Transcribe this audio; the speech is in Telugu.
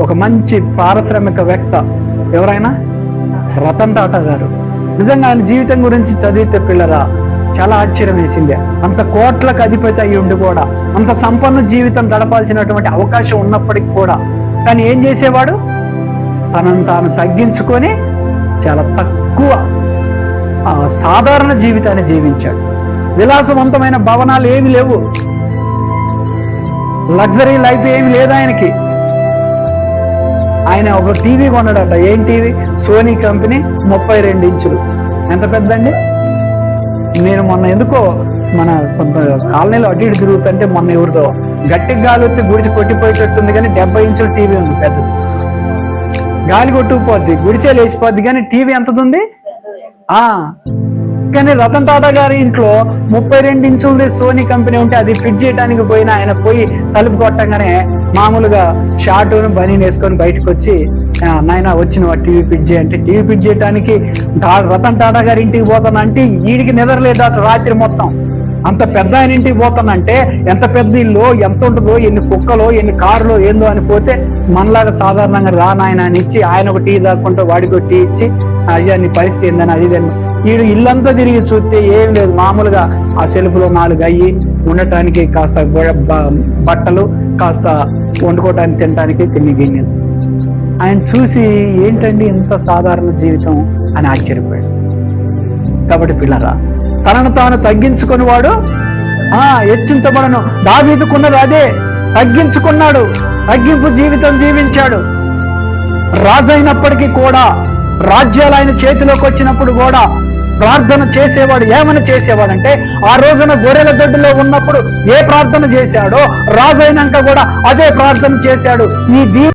ఒక మంచి పారిశ్రామికవేత్త ఎవరైనా? రతన్ టాటా గారు. నిజంగా ఆయన జీవితం గురించి చదివితే పిల్లరా చాలా ఆశ్చర్యం వేసిందే. అంత కోట్లకు అధిపతి అయి ఉండి కూడా అంత సంపన్న జీవితం గడపాల్సినటువంటి అవకాశం ఉన్నప్పటికీ కూడా కానీ ఏం చేసేవాడు? తనను తాను తగ్గించుకొని చాలా తక్కువ ఆ, సాధారణ జీవితాన్ని జీవించాడు. విలాసవంతమైన భవనాలు ఏమి లేవు. లగ్జరీ లైఫ్ ఏమి లేదు ఆయనకి. ఆయన ఒక టీవీ కొన్నాడట. ఏం టీవీ? సోనీ కంపెనీ ముప్పై రెండు ఇంచులు. ఎంత పెద్దండి నేను మొన్న ఎందుకో మన కొంత కాలనీలో అటు ఇటు తిరుగుతుంటే మొన్న ఎవరితో గట్టి గాలి వస్తే గుడిచి కొట్టిపోయేటట్టుంది కానీ డెబ్బై ఇంచుల టీవీ ఉంది పెద్దది. గాలి కొట్టుకుపోద్ది గుడిచే లేచిపోద్ది కానీ టీవీ ఎంతది ఆ కానీ రతన్ టాటా గారి ఇంట్లో ముప్పై రెండు ఇంచులది సోనీ కంపెనీ ఉంటే అది ఫిట్ చేయడానికి పోయిన ఆయన పోయి తలుపు కొట్టంగానే మామూలుగా షార్ట్ బనీన్ వేసుకొని బయటకు వచ్చి నాయన వచ్చిన టీవీ ఫిట్ చేయంటే టీవీ ఫిట్ చేయడానికి రతన్ టాటా గారి ఇంటికి పోతానంటే వీడికి నిద్రలేదు రాత్రి మొత్తం? అంత పెద్ద ఆయన ఇంటికి పోతానంటే ఎంత పెద్ద ఇల్లు ఎంత ఉంటుందో ఎన్ని కుక్కలో ఎన్ని కారులో ఏందో అని పోతే మనలాగా సాధారణంగా రా నాయన అని ఇచ్చి ఆయన ఒక టీ దాక్కుంటూ వాడికి ఒక టీ ఇచ్చి అయ్యా నీ పరిస్థితి ఏందని అది ఇదని వీడు ఇల్లంతా తిరిగి చూస్తే ఏం లేదు. మామూలుగా ఆ సెల్ఫ్లో నాలుగు అయ్యి ఉండటానికి కాస్త బట్టలు కాస్త వండుకోవటానికి తినడానికి తిని గిన్నెలు ఆయన చూసి ఏంటండి ఇంత సాధారణ జీవితం అని ఆశ్చర్యపోయాడు. కాబట్టి పిల్లరా తనను తాను తగ్గించుకుని వాడు ఆ హెచ్చించబడను. దావీదుకున్నది అదే తగ్గించుకున్నాడు తగ్గింపు జీవితం జీవించాడు. రాజు అయినప్పటికీ కూడా రాజ్యాలు ఆయన చేతిలోకి వచ్చినప్పుడు కూడా ప్రార్థన చేసేవాడు ఏమని చేసేవాడంటే ఆ రోజున గొర్రెల దొడ్డులో ఉన్నప్పుడు ఏ ప్రార్థన చేశాడో రాజు అయినాక కూడా అదే ప్రార్థన చేశాడు. ఈ దీ